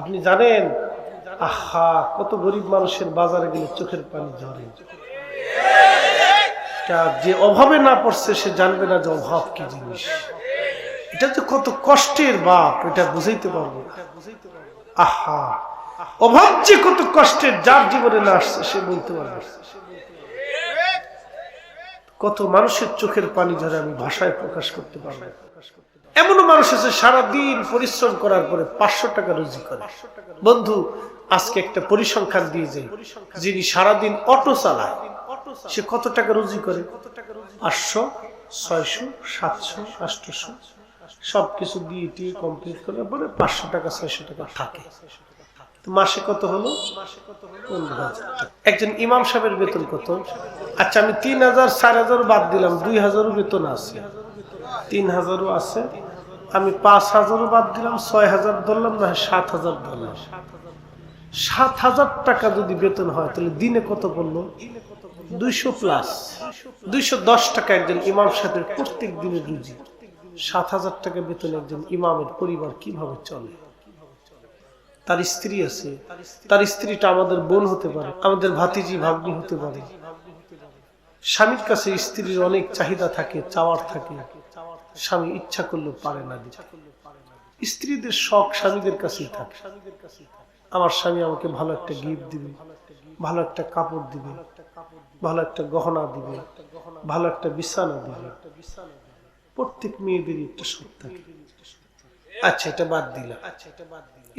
আপনি জানেন? আহা, কত গরিব মানুষের বাজারে গেলে চোখের পানি ঝরে। যে অভাবে না পড়ছে, সে জানবে না যে অভাব কি জিনিস। এটা যে কত কষ্টের বাপ, এটা বুঝাইতে পারব আহা, অভাব যে কত কষ্টের, যার জীবনে না আসছে, সে বলতে পারবে। কত মানুষের চোখের পানি ঝরে আমি ভাষায় প্রকাশ করতে পারব। না। এমনও মানুষ আছে, সারাদিন পরিশ্রম করার পরে পাঁচশো টাকা রুজি করে। বন্ধু, আজকে একটা পরিসংখ্যান দিয়ে যাই। যিনি সারাদিন অটো চালায়, সে কত টাকা রুজি করে? পাঁচশো, ছয়শো, সাতশো আটশোশো সবকিছু দিয়ে টিয়ে কমপ্লিট করার পরে পাঁচশো টাকা, ছয়শো টাকা থাকে। মাসে কত হলো? একজন ইমাম সাহেবের বেতন কত? আচ্ছা আমি তিন হাজার, চার হাজার বাদ দিলাম, দুই হাজারও বেতন আছে। তিন হাজারও আছে, আমি পাঁচ হাজারও বাদ দিলাম, ছয় হাজার ধরলাম, না সাত হাজার ধরলাম। সাত হাজার টাকা যদি বেতন হয়, তাহলে দিনে কত পড়ল? দুইশো প্লাস দুইশো দশ টাকা একজন ইমাম সাহেবের প্রত্যেক দিনের রুজি। সাত হাজার টাকা বেতন একজন ইমামের পরিবার কীভাবে চলে? তার স্ত্রী আছে। তার স্ত্রীটা আমাদের বোন হতে পারে, আমাদের ভাতিজি, ভাগ্নি হতে পারে। স্বামীর কাছে স্ত্রীর অনেক চাহিদা থাকে, চাওয়ার থাকে। স্বামী ইচ্ছা করলেও পারে না স্ত্রীদের শখ স্বামীদের কাছেই থাকে। আমার স্বামী আমাকে ভালো একটা গিফট দিবে, ভালো একটা কাপড় দিবে, ভালো একটা গহনা দিবে, ভালো একটা বিছানা দিবে। প্রত্যেক মেয়েদেরই একটা শখ থাকে। আচ্ছা এটা বাদ দিলাম।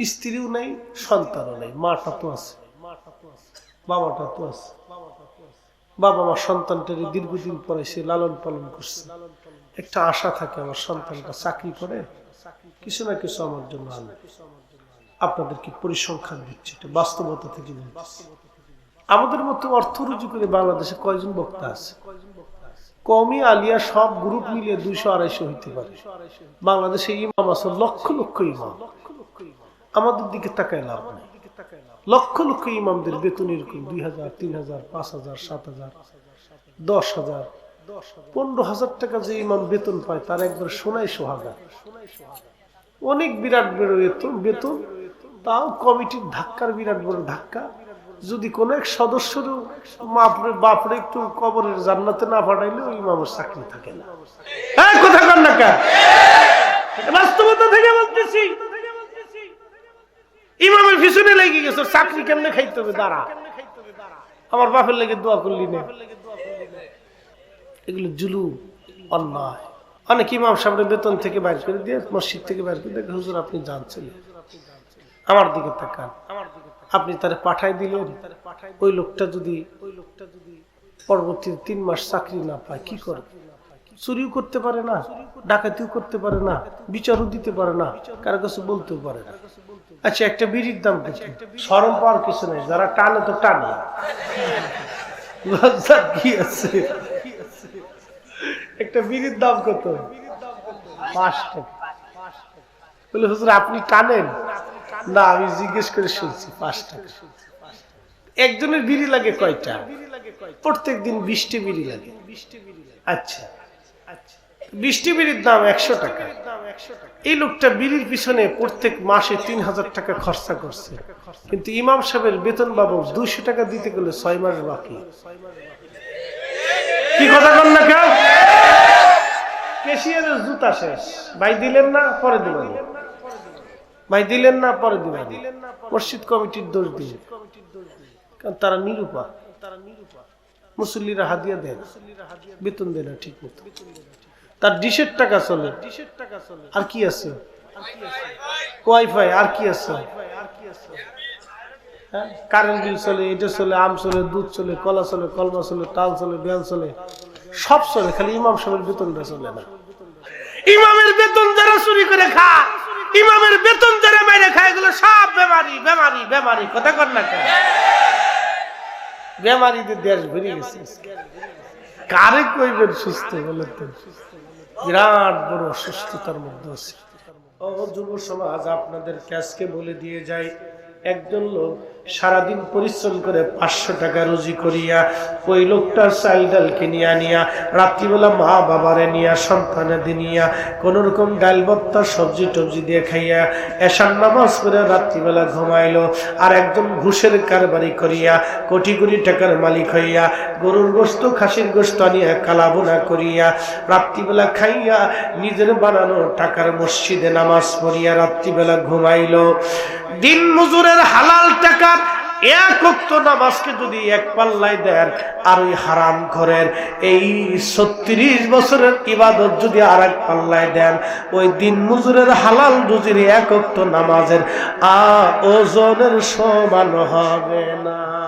স্ত্রীও নেই সন্তানও নেই মাটা তো আছে। বাবাটা তো আছে। বাবা সন্তানটারে দীর্ঘদিন পরে সে লালন পালন করছে। একটা আশা থাকে আমার সন্তানটা চাকরি করে কিছু না কিছু আমার জন্য আনবে আপনাদেরকে পরিসংখ্যান দিচ্ছে এটা বাস্তবতা থেকে আমাদের মতো অর্থ রুজু করে বাংলাদেশে কয়জন বক্তা আছে? কমি আলিয়া সব গ্রুপ মিলিয়ে দুইশো আড়াইশো হইতে পারে। বাংলাদেশে ইমাম আছে, লক্ষ লক্ষ ইমাম। আমাদের দিকে তাকায় লাভ নেই। লক্ষ লক্ষ ইমামদের বেতন এরকম দুই হাজার, তিন হাজার, পাঁচ হাজার, সাত হাজার, দশ হাজার। পনেরো হাজার টাকা যে ইমাম বেতন পায়, তার একবার সোনাই সোহাগা। অনেক বিরাট বড় বেতন বেতন, তাও কমিটির ধাক্কার বিরাট বড় ধাক্কা। যদি কোন এক সদস্যর বাপরে একটু কবরের জান্নাতে না পাঠাইলে ওই ইমামের চাকরি থাকে না। হ্যাঁ কথা কর না বাস্তবতা থেকে বলতেছি। ইমামের পিছনে লেগে গেছে, চাকরি কেমনে খাইতে হবে? দাঁড়া। আমার বাপের লেগে দোয়া করলি না। এগুলো জুলু অন্যায়। অনেক ইমাম সামনে বেতন থেকে বাইর করে দিয়ে মসজিদ থেকে বাইর করে দেখে হুজুর আপনি জানছিলেন আমার দিকে তাকান। আপনি তারে পাঠাই দিলেন। ওই লোকটা যদি ওই লোকটা যদি পরবর্তী তিন মাস চাকরি না পায়, কি করে? চুরিও করতে পারে না, ডাকাতিও করতে পারে না, বিচারও দিতে পারে না, কারও কাছে বলতেও পারে না। আচ্ছা একটা বিড়ির দাম কত? সরম পাওয়ার কিছু নেই, যারা টানে তো টানে। কি আছে? একটা বিড়ির দাম কত? পাঁচ টাকা। বলে, হুজুর, আপনি টানেন? না, আমি জিজ্ঞেস করে শুনছি, পাঁচ টাকা। একজনের বিড়ি লাগে কয়টা? প্রত্যেক দিন বৃষ্টি বিড়ি লাগে। আচ্ছা। বৃষ্টি বিড়ির দাম একশো টাকা। এই লোকটা বিড়ির পিছনে প্রত্যেক মাসে তিন হাজার টাকা খরচা করছে। কিন্তু ইমাম সাহেবের বেতন বাবু দুইশো টাকা দিতে গেলে ছয় মাস বাকি। কি কথা কন না কেউ? কেশিয়ারের জুতা শেষ। ভাই দিলেন না, পরে দিবেন ভাই দিলেন না, পরে দিবেন। মসজিদ কমিটির দোষ দিয়ে কারণ তারা নিরূপা। মুসল্লিরা হাদিয়া বেতন দেয় না ঠিক মতো তার ডিশের টাকা চলে। আর কি আছে? ওয়াইফাই আর কি আছে? হ্যাঁ? কারেন্ট বিল চলে, এটা চলে, আম চলে, দুধ চলে, কলা চলে, কলমা চলে, তাল চলে বেল চলে, সব চলে, খালি ইমাম সাহেবের বেতনটা চলে না। ইমামের বেতন যারা চুরি করে খা ইমামের বেতন যারা মেরে খায় এগুলো সব বেমারি বেমারি বেমারি। কথা কর না কেন? বেমারিদের দেশ ভরে গেছে কারে কইবেন সুস্থ বলে তো? বিরাট বড় অসুস্থতার মধ্যে আছে। ও যুব সমাজ আপনাদের ক্যাশকে বলে দিয়ে যাই একজন লোক সারাদিন পরিশ্রম করে পাঁচশো টাকা রুজি করিয়া ওই লোকটার চাল ডাল কিনিয়া নিয়া রাত্রিবেলা মা বাবারে নিয়া, সন্তানে নিয়া কোন রকম ডাল ভত্তা সবজি টবজি দিয়ে খাইয়া এসান নামাজ করে রাত্রিবেলা ঘুমাইলো। আর একজন ঘুষের কারবারি করিয়া কোটি কোটি টাকার মালিক হইয়া গরুর গোস্ত খাসির গোস্ত আনিয়া কালাবোনা করিয়া রাত্রিবেলা খাইয়া নিজের বানানো টাকার মসজিদে নামাজ পড়িয়া রাত্রিবেলা ঘুমাইল। দিন মজুরের হালাল টাকার এক নামাজকে যদি এক দেন, আর ওই হারাম ঘরের এই ছত্রিশ বছরের ইবাদত যদি আর এক পাল্লায় দেন, ওই দিন মজুরের হালাল রুজির এক অক্ত নামাজের আ ওজনের সমান হবে না।